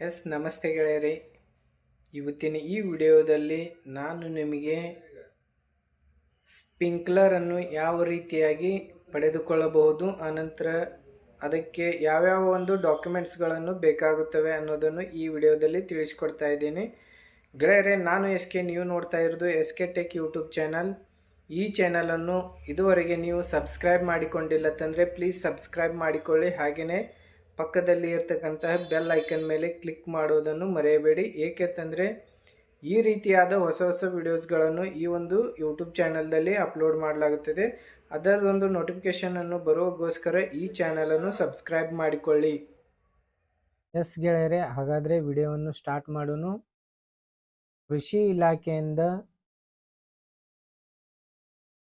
S, ನಮಸ್ತೆ ಗೆಳೆಯರಿ. ಇವತ್ತಿನ ಈ ವಿಡಿಯೋದಲ್ಲಿ ನಾನು ನಿಮಗೆ ಸ್ಪಿಂಕ್ಲರನ್ನು ಯಾವ ರೀತಿಯಾಗಿ ಪಡೆದುಕೊಳ್ಳಬಹುದು ಆನಂತರ ಅದಕ್ಕೆ ಯಾವ್ಯಾವ ಒಂದು ಡಾಕ್ಯುಮೆಂಟ್ಸ್ಗಳನ್ನು ಬೇಕಾಗುತ್ತವೆ ಅನ್ನೋದನ್ನು ಈ ವಿಡಿಯೋದಲ್ಲಿ ತಿಳಿಸ್ಕೊಡ್ತಾ ಇದ್ದೀನಿ. ಗೆಳೆಯರೆ, ನಾನು ಎಸ್ ಕೆ, ನೀವು ನೋಡ್ತಾ ಇರೋದು S K tech YouTube channel ಈ ಚಾನಲನ್ನು ಇದುವರೆಗೆ ನೀವು ಸಬ್ಸ್ಕ್ರೈಬ್ ಮಾಡಿಕೊಂಡಿಲ್ಲ ತಂದರೆ ಪ್ಲೀಸ್ ಸಬ್ಸ್ಕ್ರೈಬ್ ಮಾಡಿಕೊಳ್ಳಿ. ಹಾಗೆಯೇ ಪಕ್ಕದಲ್ಲಿ ಇರ್ತಕ್ಕಂತಹ ಬೆಲ್ ಐಕನ್ ಮೇಲೆ ಕ್ಲಿಕ್ ಮಾಡೋದನ್ನು ಮರೆಯಬೇಡಿ. ಏಕೆಂತಂದರೆ ಈ ರೀತಿಯಾದ ಹೊಸ ಹೊಸ ವಿಡಿಯೋಸ್ಗಳನ್ನು ಈ ಒಂದು ಯೂಟ್ಯೂಬ್ ಚಾನಲ್ದಲ್ಲಿ ಅಪ್ಲೋಡ್ ಮಾಡಲಾಗುತ್ತದೆ. ಅದರದೊಂದು ನೋಟಿಫಿಕೇಷನನ್ನು ಬರುವಗೋಸ್ಕರ ಈ ಚಾನಲನ್ನು ಸಬ್ಸ್ಕ್ರೈಬ್ ಮಾಡಿಕೊಳ್ಳಿ. ಎಸ್ ಗೆಳೆಯರೆ, ಹಾಗಾದರೆ ವಿಡಿಯೋವನ್ನು ಸ್ಟಾರ್ಟ್ ಮಾಡೋನು. ಕೃಷಿ ಇಲಾಖೆಯಿಂದ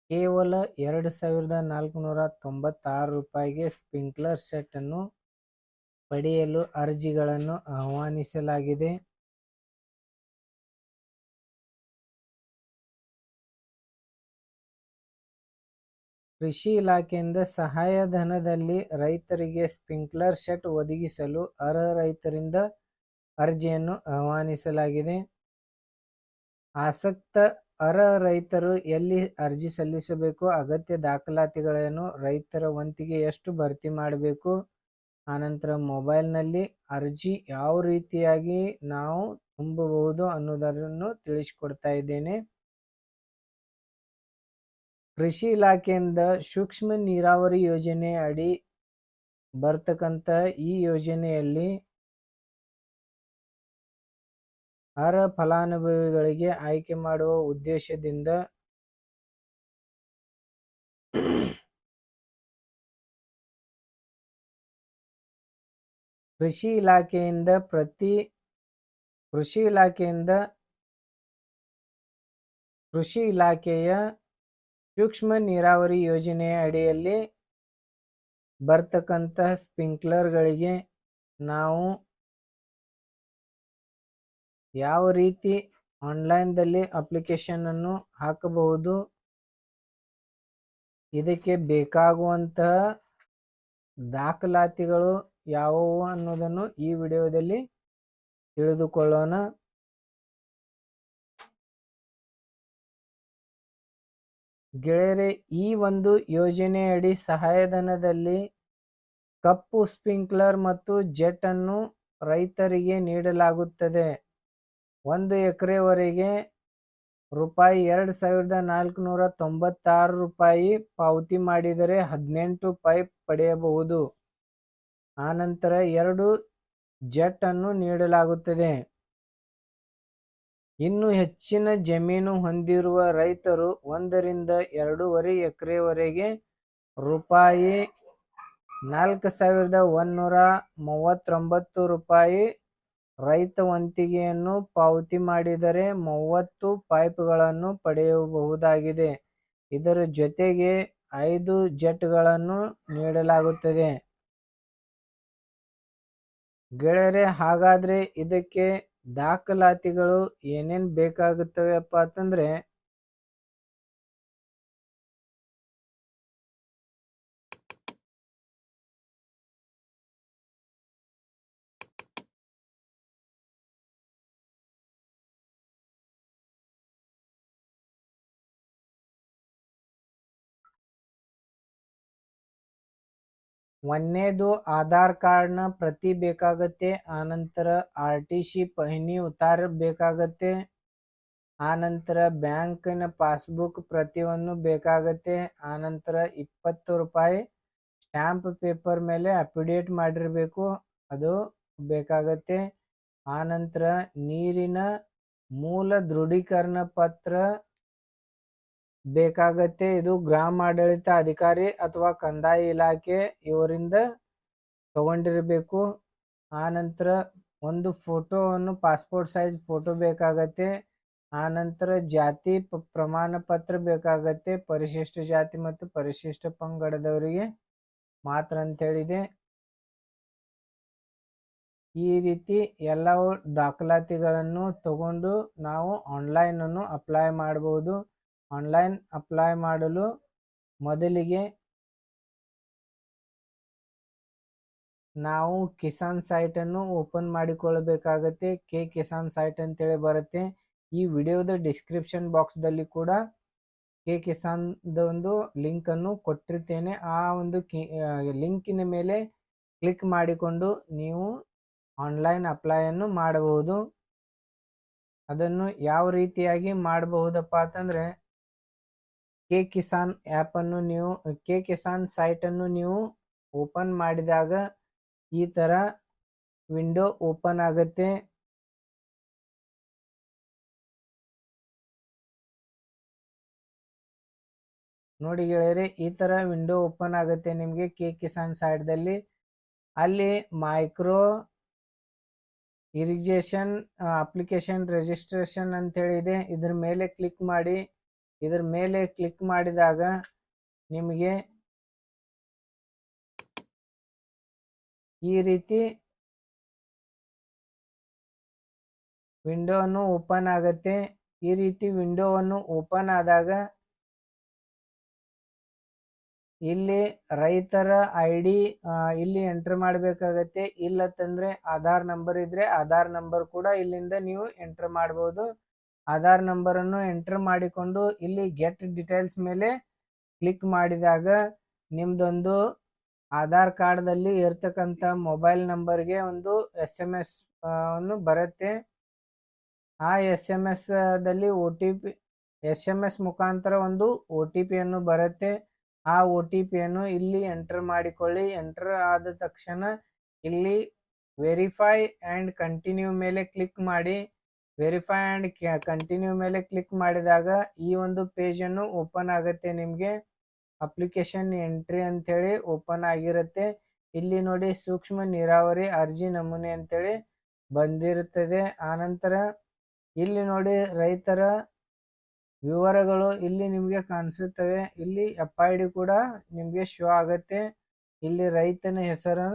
ಕೇವಲ ಎರಡು ಸಾವಿರದ ನಾಲ್ಕುನೂರ ತೊಂಬತ್ತಾರು ರೂಪಾಯಿಗೆ ಸ್ಪ್ರಿಂಕ್ಲರ್ ಸೆಟ್ಟನ್ನು ಪಡೆಯಲು ಅರ್ಜಿಗಳನ್ನು ಆಹ್ವಾನಿಸಲಾಗಿದೆ. ಕೃಷಿ ಇಲಾಖೆಯಿಂದ ಸಹಾಯಧನದಲ್ಲಿ ರೈತರಿಗೆ ಸ್ಪ್ರಿಂಕ್ಲರ್ ಸೆಟ್ ಒದಗಿಸಲು ಅರ್ಹ ರೈತರಿಂದ ಅರ್ಜಿಯನ್ನು ಆಹ್ವಾನಿಸಲಾಗಿದೆ. ಆಸಕ್ತ ಅರ್ಹ ರೈತರು ಎಲ್ಲಿ ಅರ್ಜಿ ಸಲ್ಲಿಸಬೇಕು? ಅಗತ್ಯ ದಾಖಲಾತಿಗಳನ್ನು ರೈತರ ವಂತಿಗೆ ಎಷ್ಟು ಭರ್ತಿ ಮಾಡಬೇಕು? ಆನಂತರ ಮೊಬೈಲ್ನಲ್ಲಿ ಅರ್ಜಿ ಯಾವ ರೀತಿಯಾಗಿ ನಾವು ತುಂಬಬಹುದು ಅನ್ನೋದನ್ನು ತಿಳಿಸಿಕೊಡ್ತಾ ಇದ್ದೇನೆ. ಕೃಷಿ ಇಲಾಖೆಯಿಂದ ಸೂಕ್ಷ್ಮ ನೀರಾವರಿ ಯೋಜನೆ ಅಡಿ ಬರ್ತಕ್ಕಂಥ ಈ ಯೋಜನೆಯಲ್ಲಿ ಅರ್ಹ ಫಲಾನುಭವಿಗಳಿಗೆ ಆಯ್ಕೆ ಮಾಡುವ ಉದ್ದೇಶದಿಂದ ಕೃಷಿ ಇಲಾಖೆಯಿಂದ ಪ್ರತಿ ಕೃಷಿ ಇಲಾಖೆಯಿಂದ ಕೃಷಿ ಇಲಾಖೆಯ ಸೂಕ್ಷ್ಮ ನೀರಾವರಿ ಯೋಜನೆಯ ಅಡಿಯಲ್ಲಿ ಬರ್ತಕ್ಕಂತಹ ಸ್ಪ್ರಿಂಕ್ಲರ್ಗಳಿಗೆ ನಾವು ಯಾವ ರೀತಿ ಆನ್ಲೈನ್ದಲ್ಲಿ ಅಪ್ಲಿಕೇಶನನ್ನು ಹಾಕಬಹುದು, ಇದಕ್ಕೆ ಬೇಕಾಗುವಂತಹ ದಾಖಲಾತಿಗಳು ಯಾವುವು ಅನ್ನೋದನ್ನು ಈ ವಿಡಿಯೋದಲ್ಲಿ ತಿಳಿದುಕೊಳ್ಳೋಣ. ಗೆಳೆಯರೆ, ಈ ಒಂದು ಯೋಜನೆಯಡಿ ಸಹಾಯಧನದಲ್ಲಿ ಕಪ್ಪು ಸ್ಪ್ರಿಂಕ್ಲರ್ ಮತ್ತು ಜೆಟ್ ಅನ್ನು ರೈತರಿಗೆ ನೀಡಲಾಗುತ್ತದೆ. ಒಂದು ಎಕರೆವರೆಗೆ ರೂಪಾಯಿ ಎರಡು ಸಾವಿರದ ನಾಲ್ಕುನೂರ ತೊಂಬತ್ತಾರು ರೂಪಾಯಿ ಪಾವತಿ ಮಾಡಿದರೆ ಹದಿನೆಂಟು ಪೈಪ್ ಪಡೆಯಬಹುದು. ಆನಂತರ ಎರಡು ಜೆಟ್ ಅನ್ನು ನೀಡಲಾಗುತ್ತದೆ. ಇನ್ನು ಹೆಚ್ಚಿನ ಜಮೀನು ಹೊಂದಿರುವ ರೈತರು ಒಂದರಿಂದ ಎರಡೂವರೆ ಎಕರೆವರೆಗೆ ರೂಪಾಯಿ ನಾಲ್ಕು ಸಾವಿರದ ಒಂದೂರ ಮೂವತ್ತೊಂಬತ್ತು ರೂಪಾಯಿ ರೈತ ವಂತಿಗೆಯನ್ನು ಪಾವತಿ ಮಾಡಿದರೆ ಮೂವತ್ತು ಪೈಪ್ಗಳನ್ನು ಪಡೆಯಬಹುದಾಗಿದೆ. ಇದರ ಜೊತೆಗೆ ಐದು ಜೆಟ್ಗಳನ್ನು ನೀಡಲಾಗುತ್ತದೆ. ಗೆಳೆಯರೆ ಹಾಗಾದರೆ ಇದಕ್ಕೆ ದಾಖಲಾತಿಗಳು ಏನೇನು ಬೇಕಾಗುತ್ತವೆಪ್ಪ ಅಂತಂದರೆ ಒಂದನೇದು ಆಧಾರ್ ಕಾರ್ಡ್ನ ಪ್ರತಿ ಬೇಕಾಗತ್ತೆ, ಆನಂತರ ಆರ್ ಟಿ ಸಿ ಪಹಣಿ ಉತ್ತಾರ ಬೇಕಾಗತ್ತೆ, ಆನಂತರ ಬ್ಯಾಂಕಿನ ಪಾಸ್ಬುಕ್ ಪ್ರತಿಯೊಂದು ಬೇಕಾಗತ್ತೆ, ಆನಂತರ ಇಪ್ಪತ್ತು ರೂಪಾಯಿ ಸ್ಟ್ಯಾಂಪ್ ಪೇಪರ್ ಮೇಲೆ ಅಪಿಡೇಟ್ ಮಾಡಿರಬೇಕು, ಅದು ಬೇಕಾಗತ್ತೆ, ಆನಂತರ ನೀರಿನ ಮೂಲ ದೃಢೀಕರಣ ಪತ್ರ ಬೇಕಾಗತ್ತೆ ಇದು ಗ್ರಾಮ ಆಡಳಿತ ಅಧಿಕಾರಿ ಅಥವಾ ಕಂದಾಯ ಇಲಾಖೆ ಇವರಿಂದ ತಗೊಂಡಿರಬೇಕು. ಆನಂತರ ಒಂದು ಫೋಟೋವನ್ನು ಪಾಸ್ಪೋರ್ಟ್ ಸೈಜ್ ಫೋಟೋ ಬೇಕಾಗತ್ತೆ. ಆನಂತರ ಜಾತಿ ಪ್ರಮಾಣ ಪತ್ರ ಬೇಕಾಗತ್ತೆ. ಪರಿಶಿಷ್ಟ ಜಾತಿ ಮತ್ತು ಪರಿಶಿಷ್ಟ ಪಂಗಡದವರಿಗೆ ಮಾತ್ರ ಅಂತ ಹೇಳಿದೆ. ಈ ರೀತಿ ಎಲ್ಲ ದಾಖಲಾತಿಗಳನ್ನು ತಗೊಂಡು ನಾವು ಆನ್ಲೈನನ್ನು ಅಪ್ಲೈ ಮಾಡಬಹುದು ಆನ್ಲೈನ್ ಅಪ್ಲೈ ಮಾಡಲು ಮೊದಲಿಗೆ ನಾವು ಕಿಸಾನ್ ಸೈಟನ್ನು ಓಪನ್ ಮಾಡಿಕೊಳ್ಳಬೇಕಾಗತ್ತೆ. ಕೆ ಕಿಸಾನ್ ಸೈಟ್ ಅಂತೇಳಿ ಬರುತ್ತೆ. ಈ ವಿಡಿಯೋದ ಡಿಸ್ಕ್ರಿಪ್ಷನ್ ಬಾಕ್ಸ್ದಲ್ಲಿ ಕೂಡ ಕೆ ಕಿಸಾನ್ದ ಒಂದು ಲಿಂಕನ್ನು ಕೊಟ್ಟಿರ್ತೇನೆ. ಆ ಒಂದು ಕಿ ಲಿಂಕಿನ ಮೇಲೆ ಕ್ಲಿಕ್ ಮಾಡಿಕೊಂಡು ನೀವು ಆನ್ಲೈನ್ ಅಪ್ಲೈಯನ್ನು ಮಾಡಬಹುದು. ಅದನ್ನು ಯಾವ ರೀತಿಯಾಗಿ ಮಾಡಬಹುದಪ್ಪ ಅಂತಂದರೆ ಕೆ ಕಿಸಾನ್ ಆ್ಯಪನ್ನು ನೀವು, ಕೆ ಕಿಸಾನ್ ಸೈಟನ್ನು ನೀವು ಓಪನ್ ಮಾಡಿದಾಗ ಈ ಥರ ವಿಂಡೋ ಓಪನ್ ಆಗುತ್ತೆ. ನೋಡಿ ಗೆಳೆಯರೆ, ಈ ಥರ ವಿಂಡೋ ಓಪನ್ ಆಗುತ್ತೆ ನಿಮಗೆ ಕೆ ಕಿಸಾನ್ ಸೈಡ್ದಲ್ಲಿ ಅಲ್ಲಿ ಮೈಕ್ರೋ ಇರಿಗೇಷನ್ ಅಪ್ಲಿಕೇಶನ್ ರಿಜಿಸ್ಟ್ರೇಷನ್ ಅಂತೇಳಿದೆ ಇದ್ರ ಮೇಲೆ ಕ್ಲಿಕ್ ಮಾಡಿ. ಇದ್ರ ಮೇಲೆ ಕ್ಲಿಕ್ ಮಾಡಿದಾಗ ನಿಮಗೆ ಈ ರೀತಿ ವಿಂಡೋವನ್ನು ಓಪನ್ ಆಗುತ್ತೆ. ಈ ರೀತಿ ವಿಂಡೋವನ್ನು ಓಪನ್ ಆದಾಗ ಇಲ್ಲಿ ರೈತರ ಐ ಡಿ ಇಲ್ಲಿ ಎಂಟರ್ ಮಾಡಬೇಕಾಗತ್ತೆ. ಇಲ್ಲತ್ತಂದ್ರೆ ಆಧಾರ್ ನಂಬರ್ ಇದ್ರೆ ಆಧಾರ್ ನಂಬರ್ ಕೂಡ ಇಲ್ಲಿಂದ ನೀವು ಎಂಟರ್ ಮಾಡ್ಬೋದು. ಆಧಾರ್ ನಂಬರನ್ನು ಎಂಟರ್ ಮಾಡಿಕೊಂಡು ಇಲ್ಲಿ ಗೆಟ್ ಡೀಟೇಲ್ಸ್ ಮೇಲೆ ಕ್ಲಿಕ್ ಮಾಡಿದಾಗ ನಿಮ್ಮದೊಂದು ಆಧಾರ್ ಕಾರ್ಡ್ದಲ್ಲಿ ಇರ್ತಕ್ಕಂಥ ಮೊಬೈಲ್ ನಂಬರ್ಗೆ ಒಂದು ಎಸ್ ಎಂ ಎಸ್ ಅನ್ನು ಬರುತ್ತೆ. ಆ ಎಸ್ ಎಂ ಎಸ್ ದಲ್ಲಿ O T P S M S ಮುಖಾಂತರ ಒಂದು ಒ ಟಿ ಪಿಯನ್ನು ಬರುತ್ತೆ. ಆ ಒ ಟಿ ಪಿಯನ್ನು ಇಲ್ಲಿ ಎಂಟರ್ ಮಾಡಿಕೊಳ್ಳಿ. ಎಂಟರ್ ಆದ ತಕ್ಷಣ ಇಲ್ಲಿ ವೆರಿಫೈ ಆ್ಯಂಡ್ ಕಂಟಿನ್ಯೂ ಮೇಲೆ ಕ್ಲಿಕ್ ಮಾಡಿ. ವೆರಿಫೈ ಆ್ಯಂಡ್ ಕಂಟಿನ್ಯೂ ಮೇಲೆ ಕ್ಲಿಕ್ ಮಾಡಿದಾಗ ಈ ಒಂದು ಪೇಜನ್ನು ಓಪನ್ ಆಗುತ್ತೆ ನಿಮಗೆ. ಅಪ್ಲಿಕೇಶನ್ ಎಂಟ್ರಿ ಅಂಥೇಳಿ ಓಪನ್ ಆಗಿರುತ್ತೆ. ಇಲ್ಲಿ ನೋಡಿ ಸೂಕ್ಷ್ಮ ನೀರಾವರಿ ಅರ್ಜಿ ನಮೂನೆ ಅಂಥೇಳಿ ಬಂದಿರುತ್ತದೆ ಆನಂತರ ಇಲ್ಲಿ ನೋಡಿ ರೈತರ ವಿವರಗಳು ಇಲ್ಲಿ ನಿಮಗೆ ಕಾಣಿಸುತ್ತವೆ. ಇಲ್ಲಿ ಎಫ್ ಕೂಡ ನಿಮಗೆ ಶೋ ಆಗುತ್ತೆ. ಇಲ್ಲಿ ರೈತನ ಹೆಸರು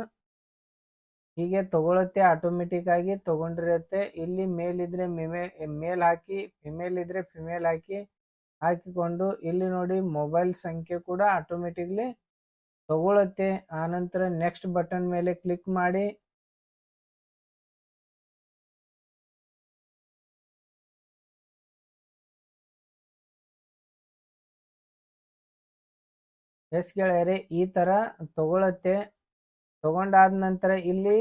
ಹೀಗೆ ತಗೊಳುತ್ತೆ ಆಟೋಮೆಟಿಕ್ ಆಗಿ ತಗೊಂಡಿರುತ್ತೆ. ಇಲ್ಲಿ ಮೇಲ್ ಇದ್ರೆ ಮೇಲ್ ಹಾಕಿ ಫಿಮೇಲ್ ಇದ್ರೆ ಫಿಮೇಲ್ ಹಾಕಿ, ಹಾಕಿಕೊಂಡು ಇಲ್ಲಿ ನೋಡಿ ಮೊಬೈಲ್ ಸಂಖ್ಯೆ ಕೂಡ ಆಟೋಮೆಟಿಕ್ಲಿ ತಗೊಳುತ್ತೆ ಆನಂತರ ನೆಕ್ಸ್ಟ್ ಬಟನ್ ಮೇಲೆ ಕ್ಲಿಕ್ ಮಾಡಿ. ಎಸ್ ಗೆಳೆಯರೆ, ಈ ಥರ ತಗೊಳುತ್ತೆ ತಗೊಂಡಾದ ನಂತರ ಇಲ್ಲಿ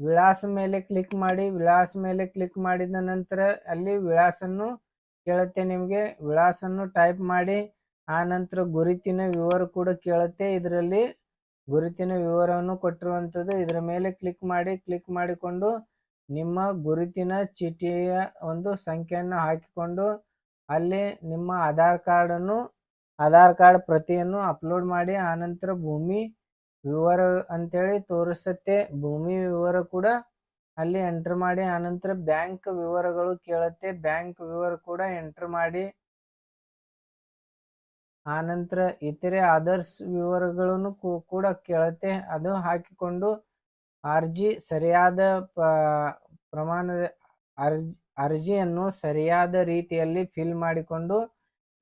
ವಿಳಾಸ ಮೇಲೆ ಕ್ಲಿಕ್ ಮಾಡಿ, ವಿಳಾಸ ಮೇಲೆ ಕ್ಲಿಕ್ ಮಾಡಿದ ನಂತರ ಅಲ್ಲಿ ವಿಳಾಸನ್ನು ಕೇಳುತ್ತೆ ನಿಮಗೆ. ವಿಳಾಸನ್ನು ಟೈಪ್ ಮಾಡಿ, ಆ ನಂತರ ಗುರುತಿನ ವಿವರ ಕೂಡ ಕೇಳುತ್ತೆ. ಇದರಲ್ಲಿ ಗುರುತಿನ ವಿವರವನ್ನು ಕೊಟ್ಟಿರುವಂಥದ್ದು ಇದರ ಮೇಲೆ ಕ್ಲಿಕ್ ಮಾಡಿ ಕ್ಲಿಕ್ ಮಾಡಿಕೊಂಡು ನಿಮ್ಮ ಗುರುತಿನ ಚೀಟಿಯ ಒಂದು ಸಂಖ್ಯೆಯನ್ನು ಹಾಕಿಕೊಂಡು ಅಲ್ಲಿ ನಿಮ್ಮ ಆಧಾರ್ ಕಾರ್ಡನ್ನು, ಆಧಾರ್ ಕಾರ್ಡ್ ಪ್ರತಿಯನ್ನು ಅಪ್ಲೋಡ್ ಮಾಡಿ ಆನಂತರ ಭೂಮಿ ವಿವರ ಅಂತೇಳಿ ತೋರಿಸುತ್ತೆ. ಭೂಮಿ ವಿವರ ಕೂಡ ಅಲ್ಲಿ ಎಂಟರ್ ಮಾಡಿ, ಆನಂತರ ಬ್ಯಾಂಕ್ ವಿವರಗಳು ಕೇಳುತ್ತೆ. ಬ್ಯಾಂಕ್ ವಿವರ ಕೂಡ ಎಂಟರ್ ಮಾಡಿ, ಆನಂತರ ಇತರೆ ಅದರ್ಸ್ ವಿವರಗಳನ್ನು ಕೂಡ ಕೇಳುತ್ತೆ. ಅದು ಹಾಕಿಕೊಂಡು ಅರ್ಜಿ ಸರಿಯಾದ ಪ್ರಮಾಣದ ಅರ್ಜಿ, ಅರ್ಜಿಯನ್ನು ಸರಿಯಾದ ರೀತಿಯಲ್ಲಿ ಫಿಲ್ ಮಾಡಿಕೊಂಡು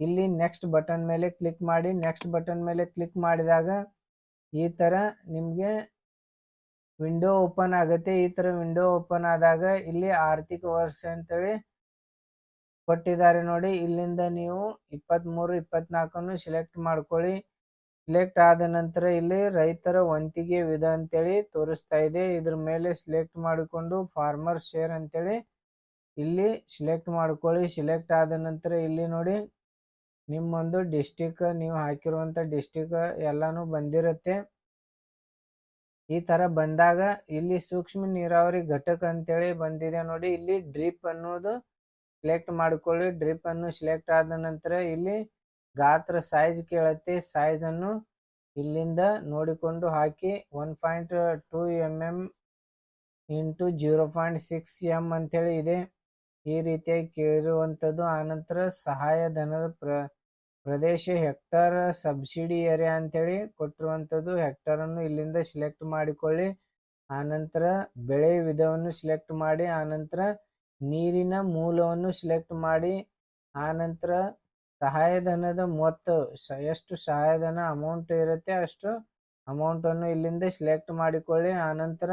ಇಲ್ಲಿ ನೆಕ್ಸ್ಟ್ ಬಟನ್ ಮೇಲೆ ಕ್ಲಿಕ್ ಮಾಡಿ ನೆಕ್ಸ್ಟ್ ಬಟನ್ ಮೇಲೆ ಕ್ಲಿಕ್ ಮಾಡಿದಾಗ ಈ ಥರ ನಿಮಗೆ ವಿಂಡೋ ಓಪನ್ ಆಗುತ್ತೆ. ಈ ಥರ ವಿಂಡೋ ಓಪನ್ ಆದಾಗ ಇಲ್ಲಿ ಆರ್ಥಿಕ ವರ್ಷ ಅಂತೇಳಿ ಕೊಟ್ಟಿದ್ದಾರೆ ನೋಡಿ. ಇಲ್ಲಿಂದ ನೀವು ಇಪ್ಪತ್ತ್ಮೂರು ಇಪ್ಪತ್ನಾಲ್ಕನ್ನು ಸೆಲೆಕ್ಟ್ ಮಾಡ್ಕೊಳ್ಳಿ. ಸೆಲೆಕ್ಟ್ ಆದ ನಂತರ ಇಲ್ಲಿ ರೈತರ ವಂತಿಗೆ ವಿಧ ಅಂತೇಳಿ ತೋರಿಸ್ತಾ ಇದೆ. ಇದ್ರ ಮೇಲೆ ಸೆಲೆಕ್ಟ್ ಮಾಡಿಕೊಂಡು ಫಾರ್ಮರ್ ಶೇರ್ ಅಂತೇಳಿ ಇಲ್ಲಿ ಸೆಲೆಕ್ಟ್ ಮಾಡ್ಕೊಳ್ಳಿ. ಸೆಲೆಕ್ಟ್ ಆದ ನಂತರ ಇಲ್ಲಿ ನೋಡಿ ನಿಮ್ಮೊಂದು ಡಿಸ್ಟಿಕ್ ನೀವು ಹಾಕಿರುವಂಥ ಡಿಸ್ಟಿಕ್ ಎಲ್ಲನೂ ಬಂದಿರುತ್ತೆ. ಈ ಥರ ಬಂದಾಗ ಇಲ್ಲಿ ಸೂಕ್ಷ್ಮ ನೀರಾವರಿ ಘಟಕ ಅಂತೇಳಿ ಬಂದಿದೆ ನೋಡಿ. ಇಲ್ಲಿ ಡ್ರಿಪ್ ಅನ್ನೋದು ಸೆಲೆಕ್ಟ್ ಮಾಡ್ಕೊಳ್ಳಿ. ಡ್ರಿಪ್ ಅನ್ನು ಸೆಲೆಕ್ಟ್ ಆದ ನಂತರ ಇಲ್ಲಿ ಗಾತ್ರ ಸೈಜ್ ಕೇಳುತ್ತೆ. ಸೈಜನ್ನು ಇಲ್ಲಿಂದ ನೋಡಿಕೊಂಡು ಹಾಕಿ one point two M M into zero point six M ಅಂತೇಳಿ ಇದೆ. ಈ ರೀತಿಯಾಗಿ ಕೇಳಿರುವಂಥದ್ದು ಆನಂತರ ಸಹಾಯಧನದ ಪ್ರ ಪ್ರದೇಶ ಹೆಕ್ಟರ್ ಸಬ್ಸಿಡಿ ಏರಿಯಾ ಅಂತೇಳಿ ಕೊಟ್ಟಿರುವಂಥದ್ದು. ಹೆಕ್ಟರನ್ನು ಇಲ್ಲಿಂದ ಸೆಲೆಕ್ಟ್ ಮಾಡಿಕೊಳ್ಳಿ. ಆನಂತರ ಬೆಳೆ ವಿಧವನ್ನು ಸೆಲೆಕ್ಟ್ ಮಾಡಿ, ಆನಂತರ ನೀರಿನ ಮೂಲವನ್ನು ಸೆಲೆಕ್ಟ್ ಮಾಡಿ, ಆನಂತರ ಸಹಾಯಧನದ ಮೊತ್ತ ಎಷ್ಟು ಸಹಾಯಧನ ಅಮೌಂಟ್ ಇರುತ್ತೆ ಅಷ್ಟು ಅಮೌಂಟನ್ನು ಇಲ್ಲಿಂದ ಸೆಲೆಕ್ಟ್ ಮಾಡಿಕೊಳ್ಳಿ. ಆನಂತರ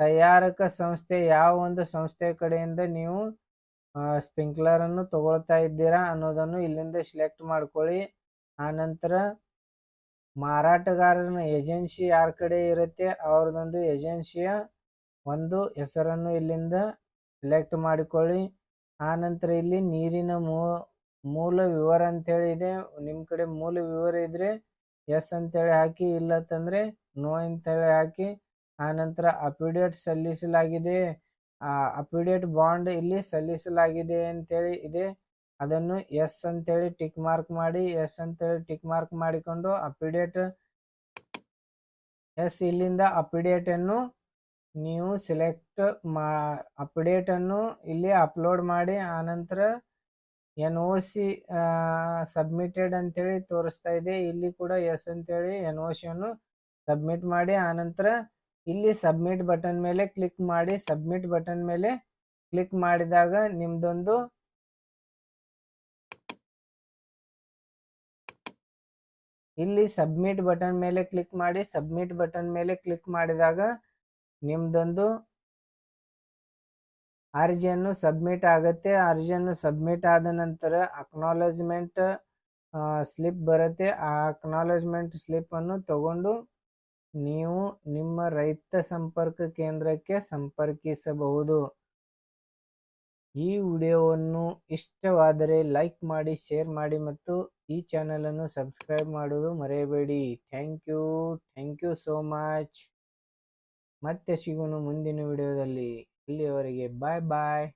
ತಯಾರಕ ಸಂಸ್ಥೆ, ಯಾವ ಒಂದು ಸಂಸ್ಥೆ ಕಡೆಯಿಂದ ನೀವು ಸ್ಪ್ರಿಂಕ್ಲರನ್ನು ತಗೊಳ್ತಾ ಇದ್ದೀರಾ ಅನ್ನೋದನ್ನು ಇಲ್ಲಿಂದ ಸೆಲೆಕ್ಟ್ ಮಾಡ್ಕೊಳ್ಳಿ. ಆನಂತರ ಮಾರಾಟಗಾರನ ಏಜೆನ್ಸಿ ಯಾರ ಕಡೆ ಇರುತ್ತೆ ಅವ್ರದ್ದೊಂದು ಏಜೆನ್ಸಿಯ ಒಂದು ಹೆಸರನ್ನು ಇಲ್ಲಿಂದ ಸೆಲೆಕ್ಟ್ ಮಾಡಿಕೊಳ್ಳಿ. ಆನಂತರ ಇಲ್ಲಿ ನೀರಿನ ಮೂಲ ವಿವರ ಅಂತೇಳಿ ಇದೆ. ನಿಮ್ಮ ಕಡೆ ಮೂಲ ವಿವರ ಇದ್ದರೆ ಎಸ್ ಅಂತೇಳಿ ಹಾಕಿ ಇಲ್ಲತ್ತಂದರೆ ನೋ ಅಂತೇಳಿ ಹಾಕಿ ಆನಂತರ ಅಪಿಡೇಟ್ ಸಲ್ಲಿಸಲಾಗಿದೆ. ಅಫಿಡೇಟ್ ಬಾಂಡ್ ಇಲ್ಲಿ ಸಲ್ಲಿಸಲಾಗಿದೆ ಅಂತೇಳಿ ಇದೆ. ಅದನ್ನು ಎಸ್ ಅಂತೇಳಿ ಟಿಕ್ ಮಾರ್ಕ್ ಮಾಡಿ, ಎಸ್ ಅಂತೇಳಿ ಟಿಕ್ ಮಾರ್ಕ್ ಮಾಡಿಕೊಂಡು ಅಫಿಡೇಟ್ ಎಸ್ ಇಲ್ಲಿಂದ ಅನ್ನು ನೀವು ಸೆಲೆಕ್ಟ್ ಮಾ ಅಪ್ಡೇಟನ್ನು ಇಲ್ಲಿ ಅಪ್ಲೋಡ್ ಮಾಡಿ, ಆನಂತರ ಎನ್ ಒ ಸಿ ಸಬ್ಮಿಟೆಡ್ ಅಂತೇಳಿ ತೋರಿಸ್ತಾ ಇದೆ. ಇಲ್ಲಿ ಕೂಡ ಎಸ್ ಅಂತೇಳಿ ಎನ್ ಒ ಸಿಯನ್ನು ಸಬ್ಮಿಟ್ ಮಾಡಿ, ಆನಂತರ ಇಲ್ಲಿ ಸಬ್ಮಿಟ್ ಬಟನ್ ಮೇಲೆ ಕ್ಲಿಕ್ ಮಾಡಿ ಸಬ್ಮಿಟ್ ಬಟನ್ ಮೇಲೆ ಕ್ಲಿಕ್ ಮಾಡಿದಾಗ ನಿಮ್ದೊಂದು ಇಲ್ಲಿ ಸಬ್ಮಿಟ್ ಬಟನ್ ಮೇಲೆ ಕ್ಲಿಕ್ ಮಾಡಿ ಸಬ್ಮಿಟ್ ಬಟನ್ ಮೇಲೆ ಕ್ಲಿಕ್ ಮಾಡಿದಾಗ ನಿಮ್ದೊಂದು ಅರ್ಜಿಯನ್ನು ಸಬ್ಮಿಟ್ ಆಗುತ್ತೆ. ಅರ್ಜಿಯನ್ನು ಸಬ್ಮಿಟ್ ಆದ ನಂತರ ಅಕ್ನಾಲಜ್ಮೆಂಟ್ ಸ್ಲಿಪ್ ಬರುತ್ತೆ. ಆ ಅಕ್ನಾಲಜ್ಮೆಂಟ್ ಸ್ಲಿಪ್ಪನ್ನು ತಗೊಂಡು ನೀವು ನಿಮ್ಮ ರೈತ ಸಂಪರ್ಕ ಕೇಂದ್ರಕ್ಕೆ ಸಂಪರ್ಕಿಸಬಹುದು. ಈ ವಿಡಿಯೋವನ್ನು ಇಷ್ಟವಾದರೆ ಲೈಕ್ ಮಾಡಿ, ಶೇರ್ ಮಾಡಿ ಮತ್ತು ಈ ಚಾನಲನ್ನು ಸಬ್ಸ್ಕ್ರೈಬ್ ಮಾಡೋದು ಮರೆಯಬೇಡಿ. Thank you thank you so much. ಮತ್ತೆ ಸಿಗೋಣ ಮುಂದಿನ ವಿಡಿಯೋದಲ್ಲಿ. ಇಲ್ಲಿಯವರೆಗೆ ಬಾಯ್ ಬಾಯ್.